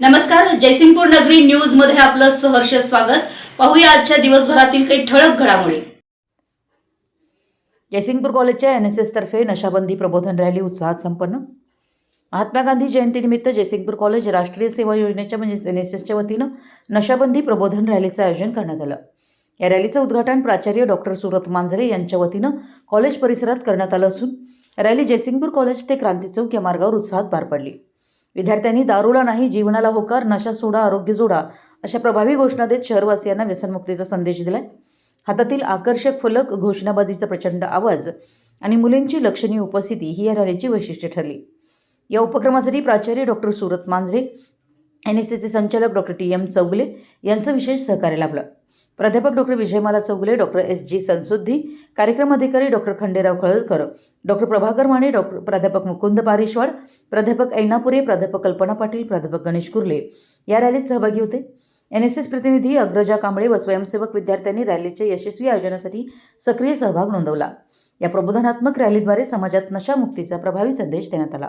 नमस्कार जयसिंगपूर नगरी न्यूजमध्ये आपलं सहर्ष स्वागत. पाहूया आजच्या दिवसभरातील काही ठळक घडामोडी. जयसिंगपूर कॉलेजच्या एन एस एसतर्फे नशाबंदी प्रबोधन रॅली उत्साहात संपन्न. महात्मा गांधी जयंतीनिमित्त जयसिंगपूर कॉलेज राष्ट्रीय सेवा योजनेच्या म्हणजेच एन एस एसच्या वतीनं नशाबंदी प्रबोधन रॅलीचं आयोजन करण्यात आलं. या रॅलीचं उद्घाटन प्राचार्य डॉक्टर सुरत मांजरे यांच्या वतीनं कॉलेज परिसरात करण्यात आलं असून रॅली जयसिंगपूर कॉलेज ते क्रांती चौक या मार्गावर उत्साहात पार पडली. विद्यार्थ्यांनी दारूला नाही जीवनाला होकार नशा सोडा आरोग्य जोडा अशा प्रभावी घोषणा देत शहरवासियांना व्यसनमुक्तीचा संदेश दिलाय. हातातील आकर्षक फलक घोषणाबाजीचा प्रचंड आवाज आणि मुलींची लक्षणीय उपस्थिती ही या रॅलीची वैशिष्ट्य ठरली. या उपक्रमासाठी प्राचार्य doctor Surat Manjare N S एसचे संचालक डॉक्टर टी एम चौगले यांचं विशेष सहकार्य लाभलं. प्राध्यापक doctor Vijayamala Chougule doctor S G Sansuddhi कार्यक्रम अधिकारी doctor Khanderao Khaladkar doctor Prabhakar Mane doctor प्राध्यापक मुकुंद पारिशवाड प्राध्यापक ऐनापुरे प्राध्यापक कल्पना पाटील प्राध्यापक गणेश कुर्ले या रॅलीत सहभागी होते. एन एस एस प्रतिनिधी अग्रजा कांबळे व स्वयंसेवक विद्यार्थ्यांनी रॅलीच्या यशस्वी आयोजनासाठी सक्रिय सहभाग नोंदवला. या प्रबोधनात्मक रॅलीद्वारे समाजात नशामुक्तीचा प्रभावी संदेश देण्यात आला.